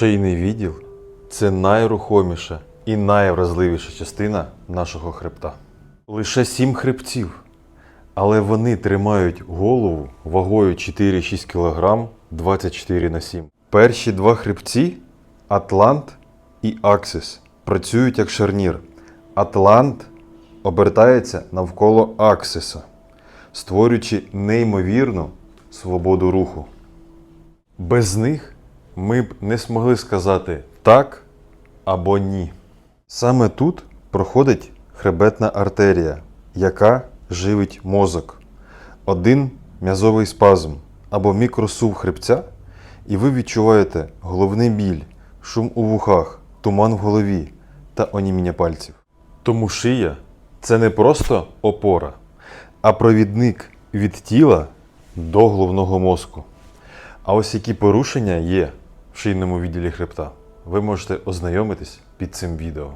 Шийний відділ це найрухоміша і найвразливіша частина нашого хребта. Лише сім хребців, але вони тримають голову вагою 4-6 кг 24 на 7. Перші два хребці Атлант і Аксис працюють як шарнір. Атлант обертається навколо Аксиса, створюючи неймовірну свободу руху. Без них ми б не змогли сказати так або ні. Саме тут проходить хребетна артерія, яка живить мозок. Один м'язовий спазм або мікросув хребця, і ви відчуваєте головний біль, шум у вухах, туман в голові та оніміння пальців. Тому шия це не просто опора, а провідник від тіла до головного мозку. А ось які порушення є шийному відділі хребта, ви можете ознайомитись під цим відео.